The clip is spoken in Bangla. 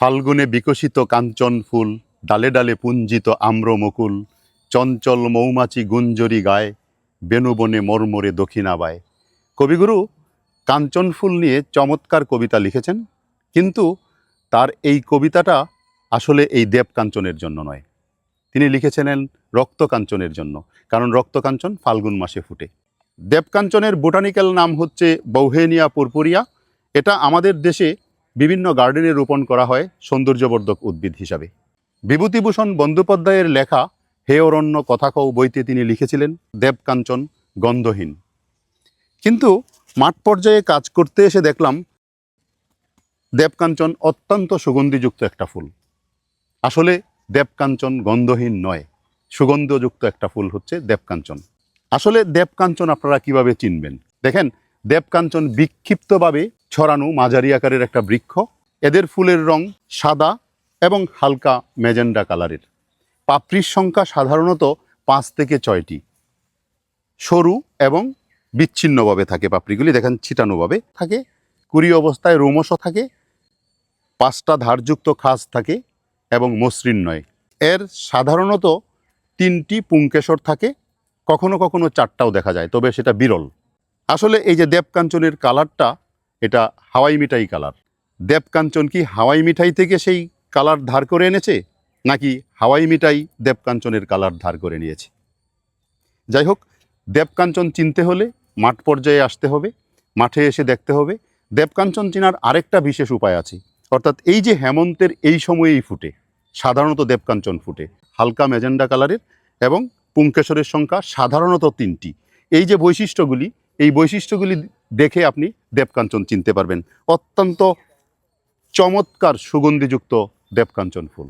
ফাল্গুনে বিকশিত কাঞ্চন ফুল, ডালে ডালে পুঞ্জিত আম্র মুকুল চঞ্চল মৌমাছি গুঞ্জরি গায় বেনুবনে মর্মরে দক্ষিণাবায় কবিগুরু, কাঞ্চন ফুল নিয়ে চমৎকার কবিতা লিখেছেন, কিন্তু তার এই কবিতাটা আসলে এই দেবকাঞ্চনের জন্য নয়। তিনি লিখেছিলেন রক্তকাঞ্চনের জন্য, কারণ রক্তকাঞ্চন ফাল্গুন মাসে ফুটে। দেবকাঞ্চনের বোটানিক্যাল নাম হচ্ছে বৌহেনিয়া পুরপুরিয়া। এটা আমাদের দেশে বিভিন্ন গার্ডেনে রোপণ করা হয় সৌন্দর্যবর্ধক উদ্ভিদ হিসাবে। বিভূতিভূষণ বন্দ্যোপাধ্যায়ের লেখা হে অরণ্য কথা কও বইতে তিনি লিখেছিলেন, দেবকাঞ্চন গন্ধহীন। কিন্তু মাঠ পর্যায়ে কাজ করতে এসে দেখলাম, দেবকাঞ্চন অত্যন্ত সুগন্ধিযুক্ত একটা ফুল। আসলে দেবকাঞ্চন গন্ধহীন নয়, সুগন্ধযুক্ত একটা ফুল হচ্ছে দেবকাঞ্চন। আসলে দেবকাঞ্চন আপনারা কীভাবে চিনবেন? দেখেন, দেবকাঞ্চন বিক্ষিপ্তভাবে ছড়ানো মাঝারি আকারের একটা বৃক্ষ। এদের ফুলের রং সাদা এবং হালকা ম্যাজেন্ডা কালারের। পাপড়ির সংখ্যা সাধারণত পাঁচ থেকে ছয়টি। সরু এবং বিচ্ছিন্নভাবে থাকে পাপড়িগুলি, দেখেন ছিটানোভাবে থাকে। কুড়ি অবস্থায় রোমশ থাকে। পাঁচটা ধারযুক্ত খাস থাকে এবং মসৃণ নয়। এর সাধারণত তিনটি পুংকেশর থাকে। কখনো কখনো চারটাও দেখা যায়, তবে সেটা বিরল। আসলে এই যে দেবকাঞ্চনের কালারটা এটা হাওয়াই মিঠাই কালার। দেবকাঞ্চন কি হাওয়াই মিঠাই থেকে সেই কালার ধার করে এনেছে, নাকি হাওয়াই মিঠাই দেবকাঞ্চনের কালার ধার করে নিয়েছে? যাই হোক দেবকাঞ্চন চিনতে হলে মাঠ পর্যায়ে আসতে হবে, মাঠে এসে দেখতে হবে। দেবকাঞ্চন চেনার আরেকটা বিশেষ উপায় আছে, অর্থাৎ এই যে হেমন্তের এই সময়েই ফুটে, সাধারণত দেবকাঞ্চন ফুটে, হালকা ম্যাজেন্ডা কালারের এবং পুংকেশরের সংখ্যা সাধারণত তিনটি। এই যে বৈশিষ্ট্যগুলি, এই বৈশিষ্ট্যগুলি দেখে আপনি দেবকাঞ্চন চিনতে পারবেন। অত্যন্ত চমৎকার সুগন্ধিযুক্ত দেবকাঞ্চন ফুল।